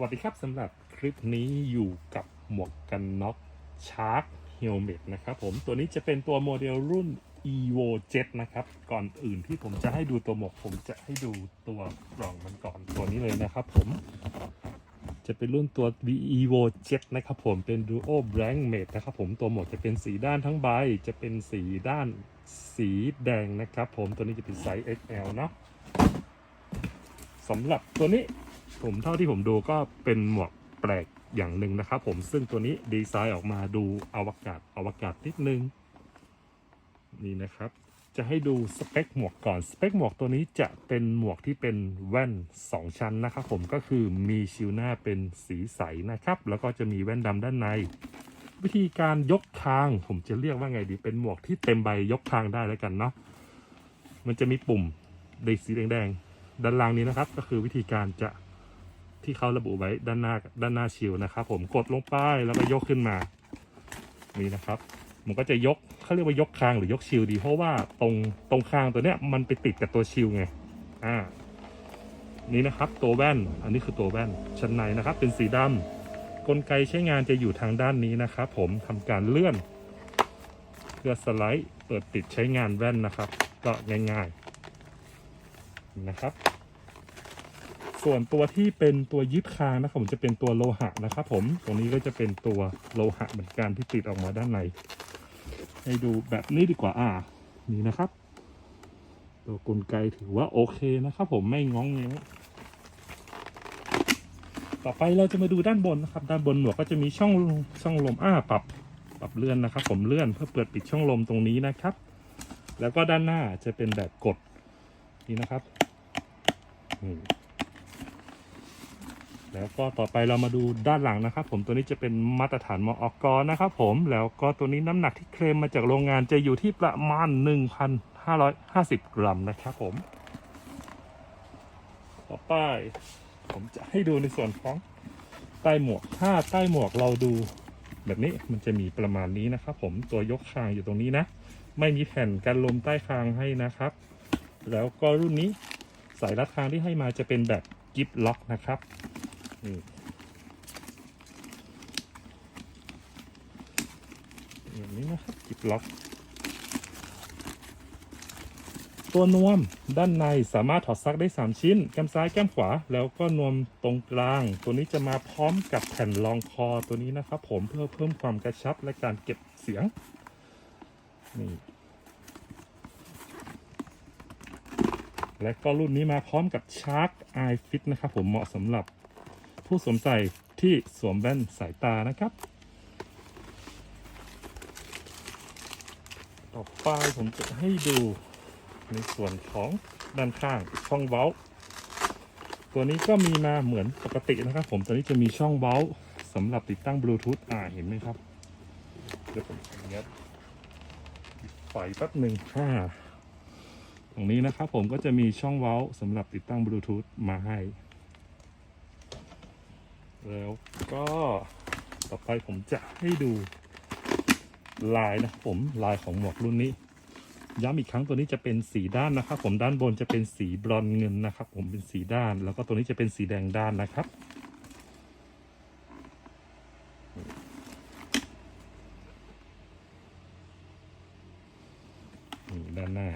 วัสดีครับสำหรับคลิปนี้อยู่กับหมวกกันน็อกชาร์ k เฮลเมตนะครับผมตัวนี้จะเป็นตัวโมเดลรุ่น evo 7นะครับ ก่อนอื่นที่ผมจะให้ดูตัวหมวกผมจะให้ดูตัวกล่องมันก่อนตัวนี้เลยนะครับผม จะเป็นรุ่นตัว evo 7นะครับผมเป็น duo blank mate นะครับผมตัวหมวกจะเป็นสีด้านทั้งใบ จะเป็นสีด้านสีแดงนะครับผมตัวนี้จะเป็นไซส์ XL เนาะสำหรับตัวนี้ ผมเท่าที่ผมดูก็เป็นหมวกแปลกอย่างหนึ่งนะครับผมซึ่งตัวนี้ดีไซน์ออกมาดูอวกาศอวกาศนิดนึง นี่นะครับ จะให้ดูสเปคหมวกก่อน สเปคหมวกตัวนี้จะเป็นหมวกที่เป็นแว่น 2 ชั้นนะครับผมก็คือมีชิวหน้าเป็นสีใสนะครับ แล้วก็จะมีแว่นดำด้านใน วิธีการยกคางผมจะเรียกว่าไงดีเป็นหมวกที่เต็มใบยกคางได้แล้วกันเนาะมันจะมีปุ่มในสีแดงๆด้านล่างนี้นะครับ ก็คือวิธีการจะ ที่เขาระบุไว้ด้านหน้าด้านหน้าชิวนะครับ ผมกดลงไปแล้วก็ยกขึ้นมา นี่นะครับ มันก็จะยกเขาเรียกว่ายกคางหรือยกชิวดี เพราะว่าตรงตรงคางตัวเนี้ยมันไปติดกับตัวชิวไงอ่านี่นะครับตัวแว่น อันนี้คือตัวแว่นชั้นในนะครับ เป็นสีดำกลไกใช้งานจะอยู่ทางด้านนี้นะครับผมทำการเลื่อนเพื่อสไลด์เปิดปิดใช้งานแว่นนะครับ ก็ง่าย ๆ นะครับ ส่วนตัวที่เป็นตัวยึดคางนะครับผมจะเป็นตัวโลหะนะครับผมตรงนี้ก็จะเป็นตัวโลหะเหมือนกันที่ติดออกมาด้านใน ให้ดูแบบนี้ดีกว่าอ่านี่นะครับ ตัวกลไกถือว่าโอเคนะครับ ผมไม่ง้องเงี้ยต่อไปเราจะมาดูด้านบนนะครับ ด้านบนหมวกก็จะมีช่องช่องลมอ้าปรับปรับเลื่อนนะครับ ผมเลื่อนเพื่อเปิดปิดช่องลมตรงนี้นะครับ แล้วก็ด้านหน้าจะเป็นแบบกดนี่นะครับ นี่ แล้วก็ต่อไปเรามาดูด้านหลังนะครับ ผมตัวนี้จะเป็นมาตรฐานมออกนะครับผมแล้วก็ตัวนี้น้ำหนักที่เคลมมาจากโรงงานจะอยู่ที่ประมาณ 1,550 กรัมนะครับผม ต่อไปผมจะให้ดูในส่วนของใต้หมวกถ้าใต้หมวกเราดูแบบนี้มันจะมีประมาณนี้นะครับ ผมตัวยกคางอยู่ตรงนี้นะ ไม่มีแผ่นกันลมใต้คางให้นะครับ แล้วก็รุ่นนี้สายรัดคางที่ให้มาจะเป็นแบบกิฟล็อกนะครับ นี่อย่างนี้นะครับกิบล็อก ตัวนวมด้านในสามารถถอดซักได้ 3 ชิ้น แก้มซ้ายแก้มขวา แล้วก็นวมตรงกลาง ตัวนี้จะมาพร้อมกับแผ่นรองคอตัวนี้นะครับผมเพื่อเพิ่มความกระชับและการเก็บเสียง นี่และก็รุ่นนี้มาพร้อมกับ Shark Eye Fit นะครับผมเหมาะสำหรับ ผู้สวมใส่ที่สวมแว่นสายตานะครับ ต่อไปผมจะให้ดูในส่วนของด้านข้างช่องเว้า ตัวนี้ก็มีมาเหมือนปกตินะครับ ผมตัวนี้จะมีช่องเว้าสำหรับติดตั้งบลูทูธอ่าเห็นไหมครับเดี๋ยวผมขออนุญาตปิดไฟแป๊บหนึ่งห้าตรงนี้นะครับผมก็จะมีช่องเว้าสำหรับติดตั้งบลูทูธมาให้ แล้วก็ต่อไปผมจะให้ดูลายนะครับผมลายของหมวกรุ่นนี้ ย้ำอีกครั้งตัวนี้จะเป็นสีด้านนะครับ ผมด้านบนจะเป็นสีบรอนเงินนะครับ ผมเป็นสีด้าน แล้วก็ตัวนี้จะเป็นสีแดงด้านนะครับนี่ด้านหน้า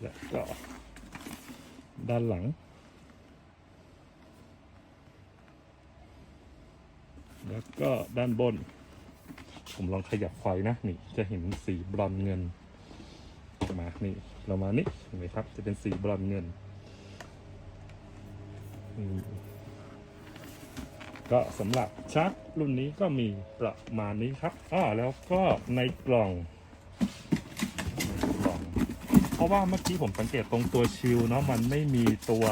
แล้วก็ ด้านหลัง แล้วก็ด้านบน ผมลองขยับไฟนะนี่จะเห็นสีบรอนเงินมานี่เรามานี่เห็นไหมครับ จะเป็นสีบรอนเงินก็สำหรับชักรุ่นนี้ก็มีประมาณนี้ครับอ้อแล้วก็ในกล่อง เพราะว่าเมื่อกี้ผมสังเกตตรงตัวชิลเนาะมันไม่มีตัว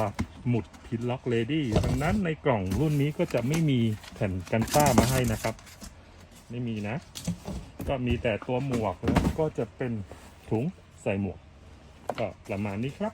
หมุดพินล็อกเลดี้ดังนั้นในกล่องรุ่นนี้ก็จะไม่มีแผ่นกันฝ้ามาให้นะครับ ไม่มีนะ ก็มีแต่ตัวหมวกแล้วก็จะเป็นถุงใส่หมวก ก็ประมาณนี้ครับ